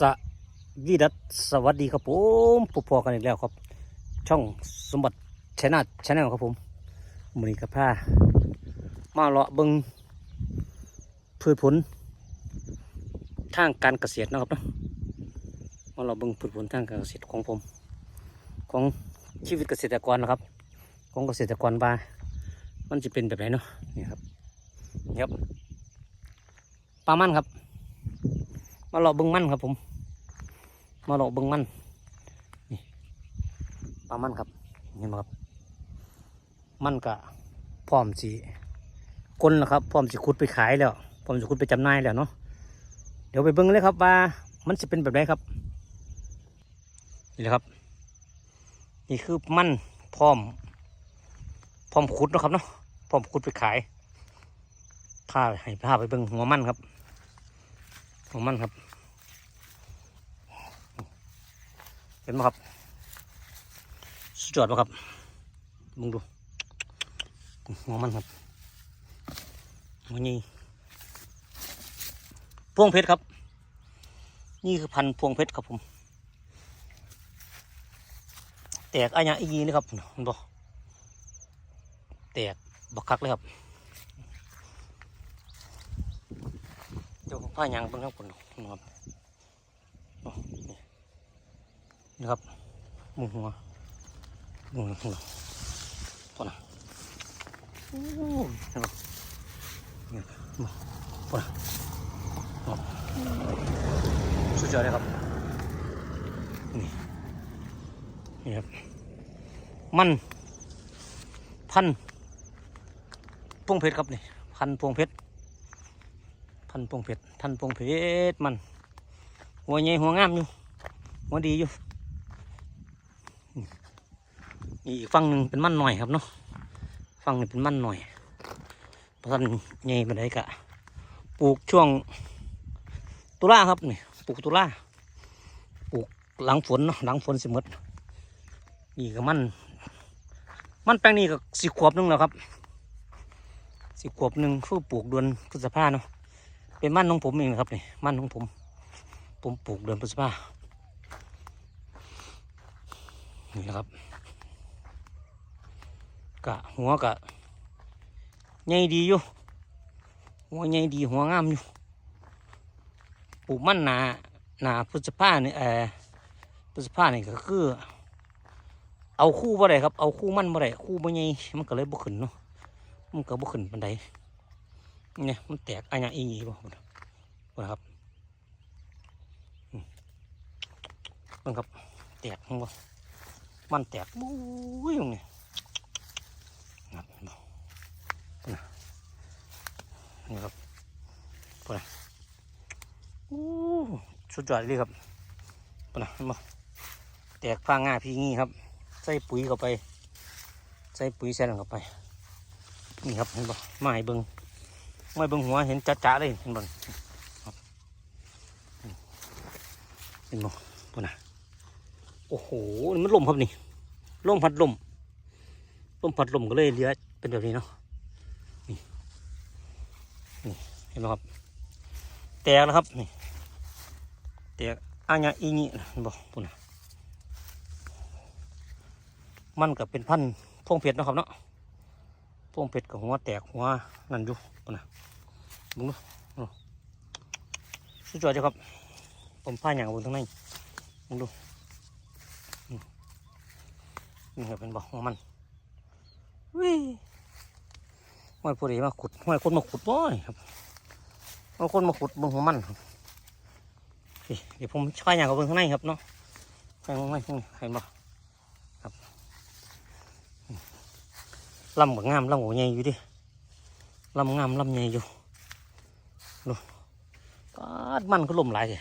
สวีดัสสวัสดีครับผมพบพอกันอีกแล้วครับ ช่องสมบัติชนะชแนลครับผมมือนี้กับผ้ามาเลาะเบิงพืชผล ทางการเกษตรนะครับนะมาเลาะเบิงพืชผลทางการเกษตรของผม ของชีวิตเกษตรกรนะครับ ของเกษตรกรบ้ามันจะเป็นแบบไหนเนาะนี่ครับนี่ครับปลามันครับ มาเลาะเบิงมันครับผม มาเลาะเบิงมันนี่ปลามันครับเห็นไหมครับ มันก็พร้อมสีกลแล้วครับพร้อมสิขุดไปขายแล้วพร้อมสิขุดไปจำหน่ายแล้วเนาะเดี๋ยวไปเบิ้งเลยครับว่ามันจะเป็นแบบไหนครับนี่แหละครับ นี่คือมันพร้อม พร้อมขุดนะครับเนาะพร้อมขุดไปขายพาให้พาไปเบิ้งหัวมันครับ หัวมันครับ เห็นไหมครับ สุดยอดไหมครับมึงดูหัวมันครับหัวนี้พวงเพชรครับ นี่คือพันพวงเพชรครับผม แตกอะไรอีนี่ครับเห็นบ่แตกบักคักเลยครับ เดี๋ยวผมพายางเบิ่งครับผมนะครับนี่ครับมุนหัวมุนหัวพอนะโอ้เห็นบ่นี่บ่พอนะอ๋อสุดยอดเลยครับนี่นี่ครับมันพันพวงเพชรครับนี่พันพวงเพชร พันพวงเพชรพันพวงเพชรมัน หัวใหญ่หัวงามอยู่ หัวดีอยู่นี่อีกฝั่งหนึ่งเป็นมันหน่อยครับเนาะฝั่งนี้เป็นมันหน่อยเพราะท่านใหญ่มาได้กะปลูกช่วงตุลาครับนี่ปลูกตุลาปลูกหลังฝนเนาะหลังฝนสิหมดนี่ก็มันมันแปลงนี้ก็สิขวบหนึงแล้วครับ สิขวบหนึ่งคือปลูกดือนพฤษภาเนาะ เป็นมั่นของผมเองนะครับนี่มั่นของผม ผมปลูกเดือนพฤษภานี่แหละครับกะหัวกะใหญ่ดีอยู่หัวใหญ่ดีหัวงามอยู่ปลูกมันหนาหนาพฤษภาเนี่ยเออพฤษภานี่ก็คือ เอาคู่บ่ได้ครับเอาคู่มันบ่ได้คู่บ่ใหญ่มันก็เลยบ่ขึ้นเนาะมันก็บ่ขึ้นปานใด เนี่ยมันแตกอะไรอย่างอีหยีบ่พุ่นะครับมเบิ่งครับแตกมับ่มันแตกบุ้ยตรงนี้ครับเนบ่นะนี่ครับพุ่นะโอ้สุดยอดเลยครับพุ่นะเห็นแตกพางงาพี่งี้ครับ ใส่ปุ๋ยเข้าไป ใส่ปุ๋ยแซนเข้าไป นี่ครับเห็นบ่ไม้เบิง ไม้เบิงหัวเห็นจ้าๆเลยเห็นบ่เห็นบ่ปุ่นนะโอ้โหมันลมครับนี่ลมพัดลมลมพัดลมก็เลยเหลือเป็นแบบนี้เนาะนี่นี่เห็นบ่ครับแตกแล้วครับนี่แตกอันยาอีนี่เห็นบ่ปุ่นนะมันก็เป็นพันธุ์พวงเพชรนะครับเนาะ พวงเป็ดกับหัวแตกหัวนั่นอยู่ปุ่นนะมึงดูสุดยอดจ้ะครับ ผมผ้าอย่างบนทั้งในมึงดูมนี่ครับเป็นบ่อของมันวิห้อยผู้ใดมาขุดห้อยคนมาขุดบ่อยครับห้อยคนมาขุดบนหัวมันครับเดี๋ยวผมช่วยอย่างกับบนข้นครับเนาะข้างในเห็นบ่ครับ ลำก็งามลำก็ใหญ่อยู่ดิลำงามลำใหญ่อยู่ดูปาดมันก็ลมหลายเลย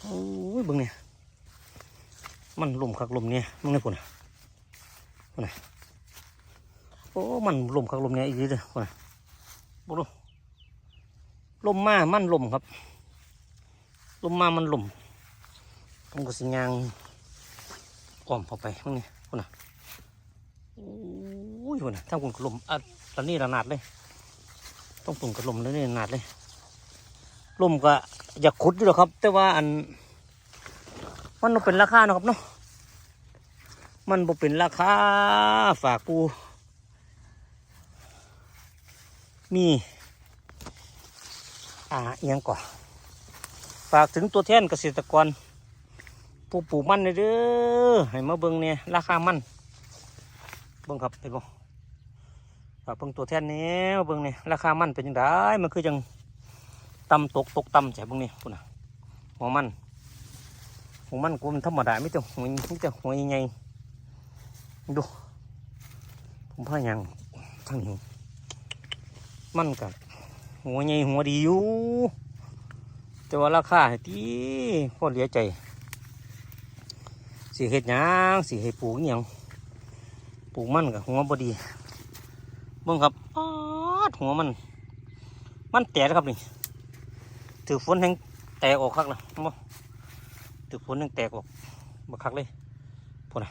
โอ้ยเบิ่งเนี่ยมันลมคักลมเนี่ยมึงไงพุ่นน่ะพุ่นะโอ้มันลมคักลมเนี่ยอีกทีเด้อพุ่นน่ะบุรุลมมามันลมครับ ลมมามันลมผมก็สิยางอ้อมเข้าไปมึงเนี่ยพุ่นน่ะ ยพุ่นทั้งคุณกลมอะตอนนี้ระนาดเลย ต้องปุ่นกระลมแล้วนี่ระนาดเลยลมก็อยากขุดอยู่หรอกครับ แต่ว่าอัน มันเป็นราคาเนาะครับเนาะมันบ่เป็นราคาฝากปูมี อ่าเอียงก่อนฝากถึงตัวแทนเกษตรกรผู้ปลูกมันเด้อให้มาเบิ่งเนี่ยราคามันเบิ่งครับเห็นบ่ เบิ่งตัวแท่นเนี้ยเบิ่งนี่ราคามันเป็นยังไงมันคือจังต่ำตกตกต่ำใช่เบิ่งนี่พุ่นนะหัวมันหัวมันกูมันธรรมดาไม่แต่หัวไม่แต่หัวใหญ่ดูผมพายังทั้งนี้มันกับหัวใหญ่หัวดีอยู่แต่ว่าราคาที่พอเหลียใจสิเฮ็ดยังสิให้ปลูกอิหยังปลูกมันกับหัวบดี เบิ่งครับป๊าดหัวมัน มันแตกครับนี่ถือฝนแห้งแตกออกคักนะบ่ถือฝนแห้งแตกออกบักคักเลยพูดนะ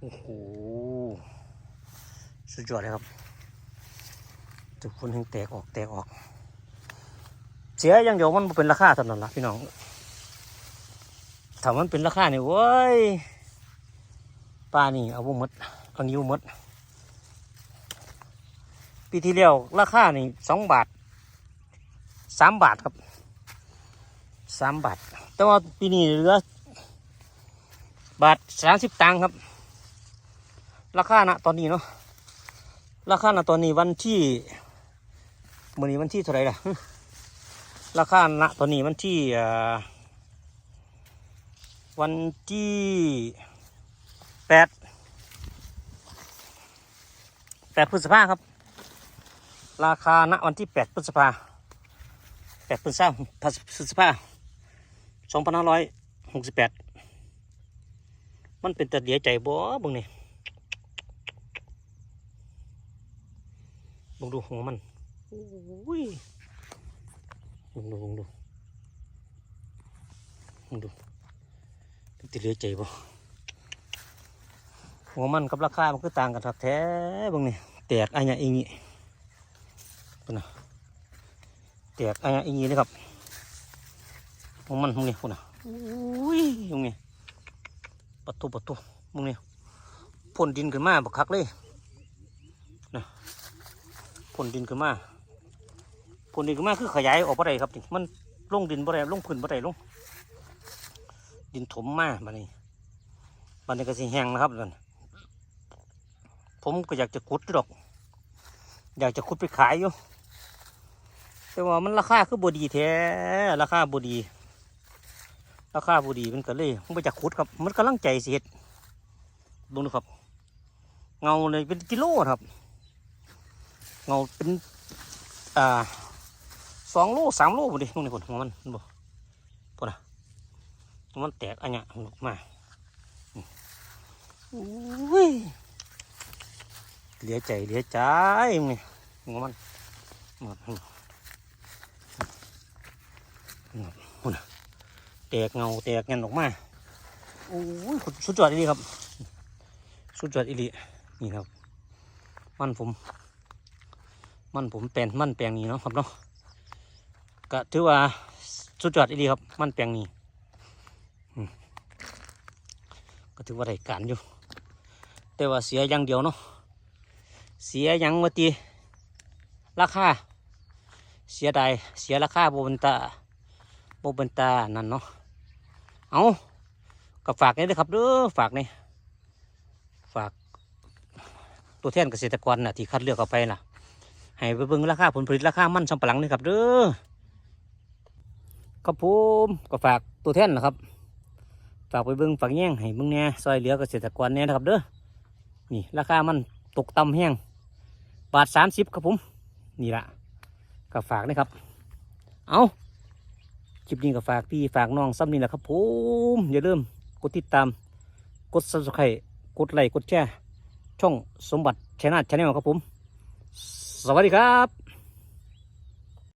โอ้โหสุดยอดเลยครับถือฝนแห้งแตกออกแตกออก เสียอย่างเดียวมันเป็นราคาเท่านั้นละพี่น้องถ้ามันเป็นราคาเนี่ยเว้ยปลานี่เอาบ่หมดเอานิ้วหมด ปีที่แล้วราคานี่สองบาทสามบาทครับสามบาท แต่ว่าปีนี้เหลือบาทสามสิบตังค์ครับ ราคาณตอนนี้เนาะราคาณตอนนี้วันที่มื่อนี้วันที่เท่าไหร่ล่ะราคาณตอนนี้วันที่วันที่แปดแปดพฤษภาครับ ราคาณวันที่แปดพฤษภาแปดพฤษภาพฤษภาสองพันห้าร้อยหกสิบแปดมันเป็นต่เดียใจบ่บึงนี่ลงดูหัวมันอุ้ยลงดูลงดูลงดูเป็นแต่เดียใจบ่หัวมันกับราคา มันคือต่างกันครับแท้บางนี่แตกอะไรอย่างนี้ พุ่นนะแตกอะไรอย่างนี้เลยครับหัวมันพวกนี้พุ่นนะอุ้ยตรงนี้ประตูประตูมึงนี่พ่นดินขึ้นมาบักคักเลยนะพ่นดินขึ้นมาพ่นดินขึ้นมาคือขยายออกบ่ได้ครับนี่มันลงดินบ่ได้ลงพื้นบ่ได้ลง ดินถมมาบัดนี้บัดนี้ก็สิแห้งนะครับนั่นผมก็อยากจะขุดอยู่ดอก อยากจะขุดไปขายอยู่ แต่ว่ามันราคาคือบดีแท้ราคาบดี ราคาบดีมันก็เลยผมไปจากขุดครับมันกำลังใจเสียดเบิ่งดูครับ เงาเลยเป็นกิโลครับ เงาเป็นอ่าสองโลสามโลพอดีตรงนี้ผลของมันมันบ่พอนะมันแตกอันเนี้ยออกมาอุ้ยเหลียใจเหลียใจมึงนี่หัวมันหมด นะแตกเงาแตกเงินออกมาโอ้ยสุดยอดอีลีครับ สุดยอดอีหลีนี่ครับ มันผม มันผมแปลนมันแปลงนี้เนาะครับเนาะก็ถือว่าสุดยอดอีหลีครับ มันแปลงนี้ก็ถือว่าได้การอยู่ แต่ว่าเสียอย่างเดียวเนาะเสียหยังวะตีราคาเสียดายเสียราคาโบนตา โบเป็นตานั่นเนาะเอาก็ฝากนี่ด้วยครับเด้อฝากนี่ฝากตัวแทนเกษตรกรน่ะที่คัดเลือกเอาไปน่ะ ให้ไปเบิ่งราคาผลผลิตราคามันสำปะหลังนี่ครับเด้อครับผมก็ฝากตัวแทนนะครับ ฝากไปเบิ่งฝากแย่งให้เบิ่งเนี่ยซอยเหลือเกษตรกรเนี่ยนะครับเด้อนี่ราคามันตกต่ำแห้งบาทสามสิบครับผม นี่ละก็ฝากนะครับ เอา คลิปนี้ก็ฝากพี่ฝากน้องซ้ำนี่แหละครับผมอย่าลืมกดติดตาม กด subscribe กดไลค์กดแชร์ช่องสมบัติชนะชาแนลครับผม สวัสดีครับ